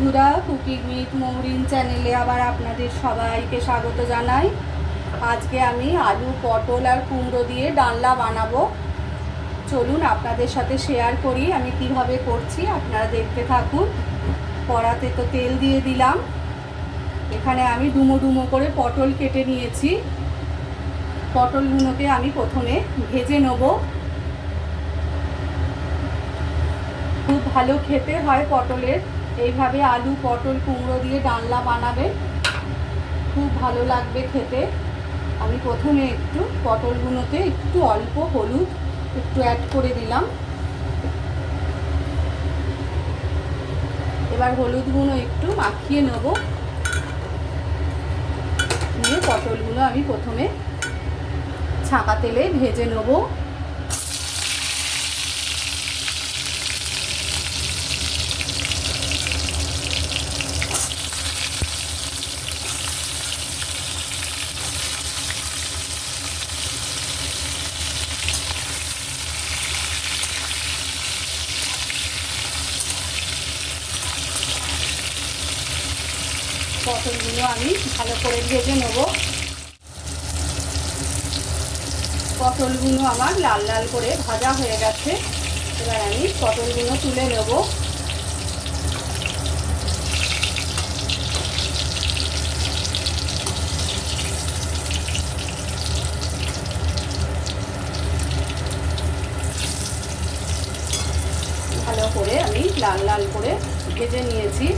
বন্ধুরা, cooking with Mourin চ্যানেলে আবার আপনাদের সবাইকে স্বাগত জানাই। আজকে আমি আলু, পটল আর কুমড়ো দিয়ে ডালনা বানাবো। চলুন আপনাদের সাথে শেয়ার করি আমি কীভাবে করছি, আপনারা দেখতে থাকুন। কড়াতে তো তেল দিয়ে দিলাম। এখানে আমি ডুমো ডুমো করে পটল কেটে নিয়েছি। পটলগুলোকে আমি প্রথমে ভেজে নেব। খুব ভালো খেতে হয় পটলের। এইভাবে আলু, পটল, কুমড়ো দিয়ে ডালনা বানাবে। খুব ভালো লাগবে খেতে। আমি প্রথমে একটু পটলগুলোতে একটু অল্প হলুদ একটু অ্যাড করে দিলাম। এবার হলুদগুলো একটু মাখিয়ে নেব। নিয়ে পটলগুলো আমি প্রথমে ছাঁকা তেলে ভেজে নেব। পটলগুলো আমি, ভালো করে ভেজে নেব। পটলগুলো আমার লাল লাল করে ভাজা হয়ে গেছে। এবার আমি পটলগুলো তুলে নেব। ভালো করে আমি লাল লাল করে ভেজে নিয়েছি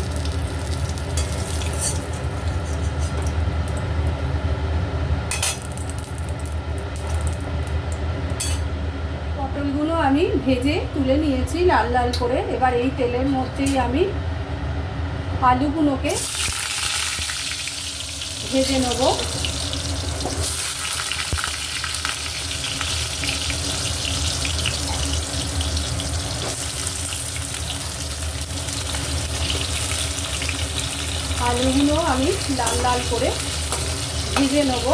পটলগুলো আমি ভেজে তুলে নিয়েছি লাল লাল করে। এবার এই তেলের মধ্যেই আমি আলুগুলোকে ভেজে নেব। আলুগুলো আমি লাল লাল করে ভেজে নেব।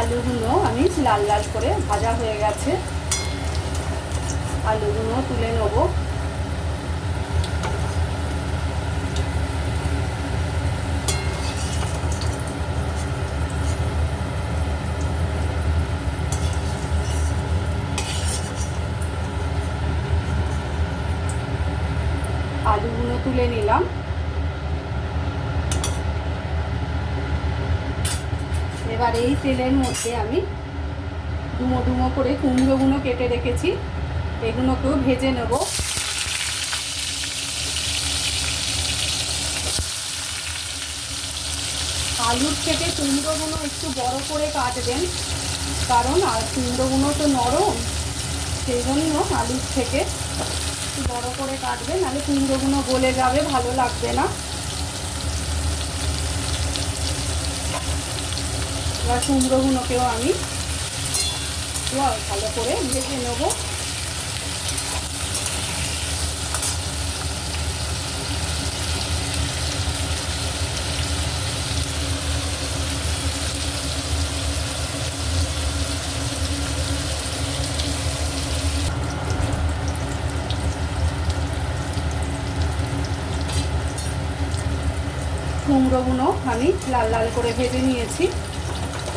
আলুগুলো আমি লাল লাল করে ভাজা হয়ে গেছে। আলুগুলো তুলে নেব আলুগুলো তুলে নিলাম এবার এই তেলের মধ্যে আমি ডুমো ডুমো করে কুমড়োগুলো কেটে রেখেছি। এগুলোকেও ভেজে নেব। আলুর থেকে কুমড়োগুলো একটু বড় করে কাটবেন, কারণ আর কুমড়োগুলো তো নরম, সেই জন্য আলুর থেকে একটু বড় করে কাটবেন, নাহলে কুমড়োগুলো গলে যাবে, ভালো লাগবে না। এবার কুমড়োগুলোকেও আমি ভালো করে ভেজে নেব। কুমড়োগুলো আমি লাল লাল করে ভেজে নিয়েছি।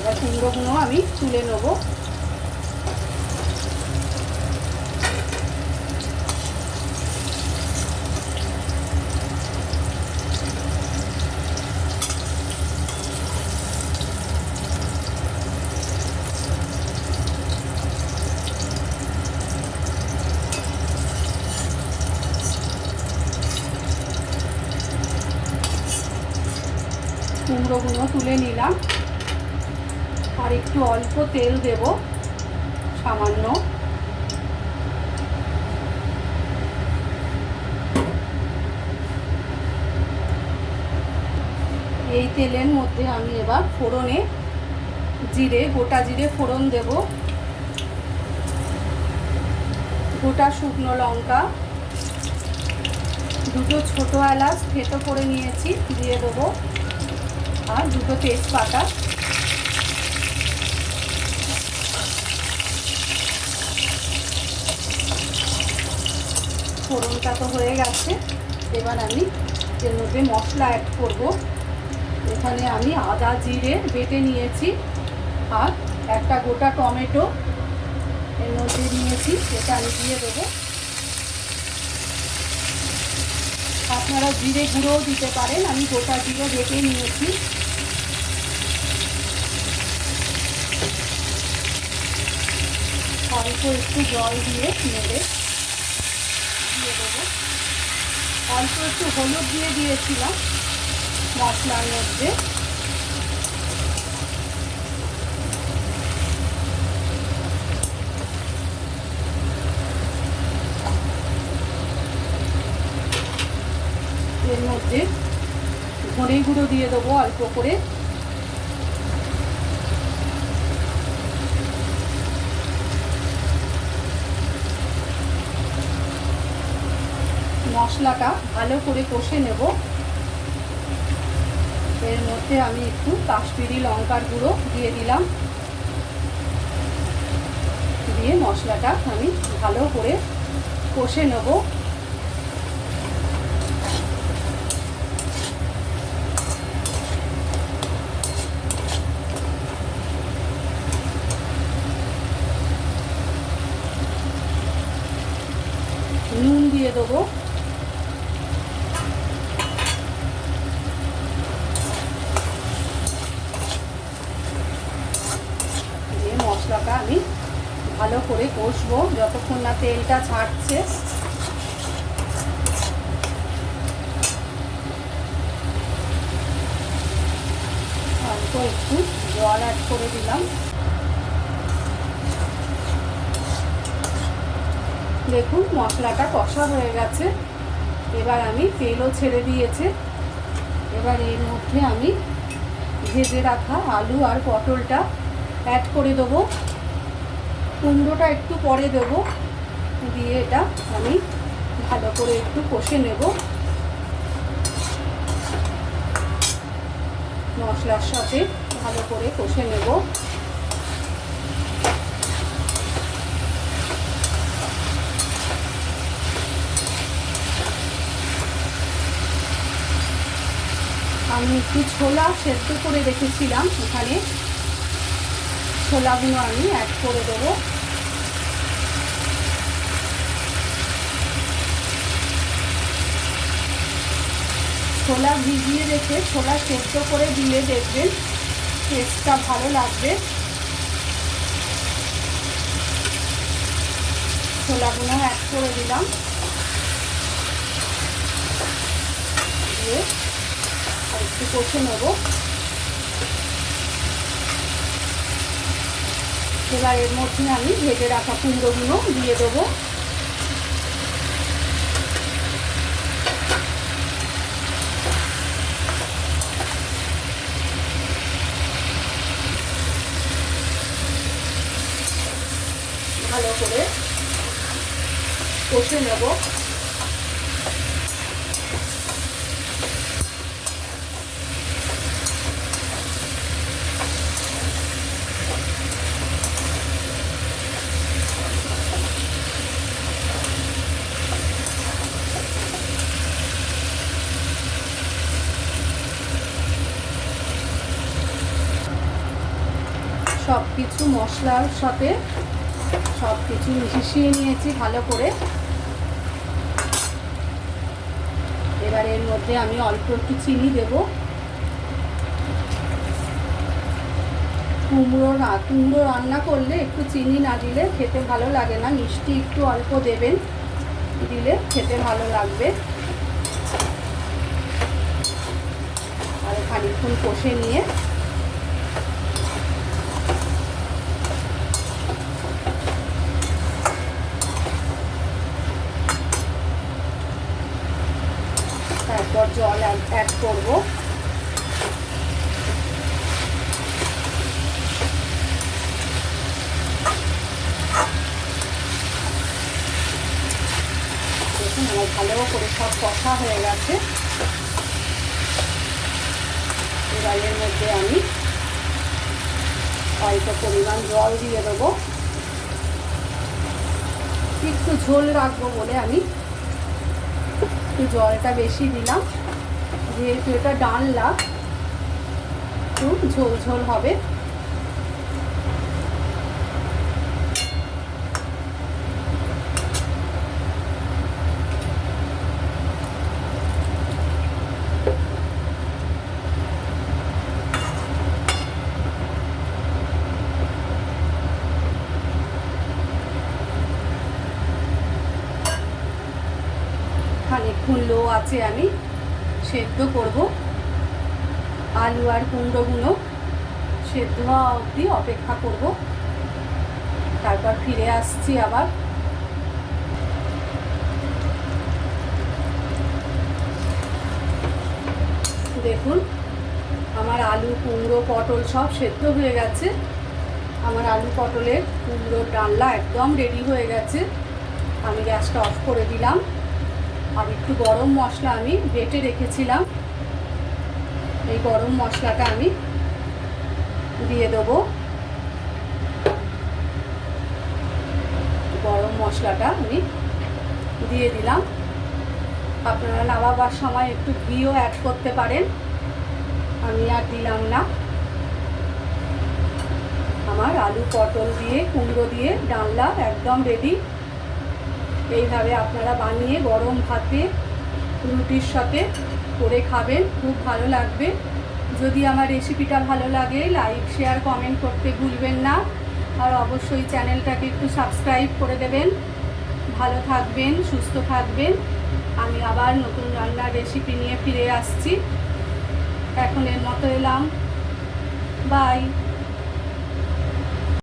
এবার কুমড়োগুলো আমি তুলে নেব। কুমড়োগুলো তুলে নিলাম। আর একটু অল্প তেল দেব, সামান্য। এই তেলের মধ্যে আমি এবার ফোড়নে জিরে, গোটা জিরে ফোড়ন দেব। গোটা শুকনো লঙ্কা, দুটো ছোটো এলাচ থেতো করে নিয়েছি, দিয়ে দেবো। আর দুটো তেজপাতা। ফোড়নটা তো হয়ে গেছে। এবার আমি এর মধ্যে মশলা অ্যাড করব। এখানে আমি আদা, জিরে বেটে নিয়েছি আর একটা গোটা টমেটো এর মধ্যে নিয়েছি, সেটা আমি দিয়ে দেবো। আপনারা জিরে গুঁড়োও দিতে পারেন, আমি গোটা জিরে বেটে নিয়েছি। অল্প একটু জল দিয়ে নেড়ে দিয়ে দেবো অল্প একটু হলুদ দিয়ে দিয়েছিলাম মশলার মধ্যে। এর মধ্যে ধনে গুঁড়ো দিয়ে দেবো অল্প করে। মশলাটা ভালো করে কষে নেব। এর মধ্যে আমি একটু কাশ্মীরি লঙ্কার গুঁড়ো দিয়ে দিলাম। দিয়ে মশলাটা আমি ভালো করে কষে নেব নুন দিয়ে দেবো দিয়ে মশলাটা আমি ভালো করে কষবো, যতক্ষণ না তেলটা ছাড়ছে। অল্প একটু জল অ্যাড করে দিলাম। দেখুন, মশলাটা কষা হয়ে গেছে। এবার আমি তেলও ছেড়ে দিয়েছে। এবার এর মধ্যে আমি ভেজে রাখা আলু আর পটলটা অ্যাড করে দেবো। কুমড়োটা একটু পরে দেবো। দিয়ে এটা আমি ভালো করে একটু কষে নেব। মশলার সাথে ভালো করে কষে নেব। আমি একটু ছোলা সেদ্ধ করে রেখেছিলাম এখানে। ছোলাগুলো আমি অ্যাড করে দেবো। ছোলা ভিজিয়ে রেখে ছোলা সেদ্ধ করে দিলে দেখবেন টেস্টটা ভালো লাগবে। ছোলাগুলো অ্যাড করে দিলাম। একটু কষে নেব। এবার এর মধ্যে আমি ভেজে রাখা কুমড়োগুলো দিয়ে দেবো। ভালো করে কষে নেব। সব কিছু মশলার সাথে সব কিছু মিশিয়ে নিয়েছি ভালো করে। এবার এর মধ্যে আমি অল্প একটু চিনি দেব। কুমড়ো না কুমড়ো রান্না করলে একটু চিনি না দিলে খেতে ভালো লাগে না। মিষ্টি একটু অল্প দেবেন, দিলে খেতে ভালো লাগবে। আর খানিক্ষণ কষে নিয়ে তারপর জল অ্যাড করব। ভালো করে সব কষা হয়ে গেছে। এর মধ্যে আমি অল্প পরিমাণ জল দিয়ে দেবো। একটু ঝোল রাখব বলে আমি। একটু জলটা বেশি দিলাম। যেহেতু এটা ডালনা একটু ঝোল ঝোল হবে। লো আছে আমি। সেদ্ধ করব। আলু আর কুমড়োগুলো সেদ্ধ হওয়া অবধি অপেক্ষা করব। তারপর ফিরে আসছি আবার। দেখুন, আমার আলু, কুমড়ো, পটল সব সেদ্ধ হয়ে গেছে। আমার আলু, পটলের কুমড়োর ডালনা একদম রেডি হয়ে গেছে। আমি গ্যাসটা অফ করে দিলাম। আর একটু গরম মশলা আমি বেটে রেখেছিলাম। এই গরম মশলাটা আমি দিয়ে দেবো। গরম মশলাটা আমি দিয়ে দিলাম। আপনারা নামাবার সময় একটু ঘিও অ্যাড করতে পারেন। আমি আর দিলাম না। আমার আলু পটল দিয়ে, কুমড়ো দিয়ে, ডালনা একদম রেডি এইভাবে আপনারা বানিয়ে গরম ভাতে রুটির সাথে করে খাবেন, খুব ভালো লাগবে। যদি আমার রেসিপিটা ভালো লাগে, লাইক, শেয়ার, কমেন্ট করতে ভুলবেন না। আর অবশ্যই চ্যানেলটাকে একটু সাবস্ক্রাইব করে দেবেন। ভালো থাকবেন, সুস্থ থাকবেন। আমি আবার নতুন রান্নার রেসিপি নিয়ে ফিরে আসছি। এখন এর মতো এলাম। বাই।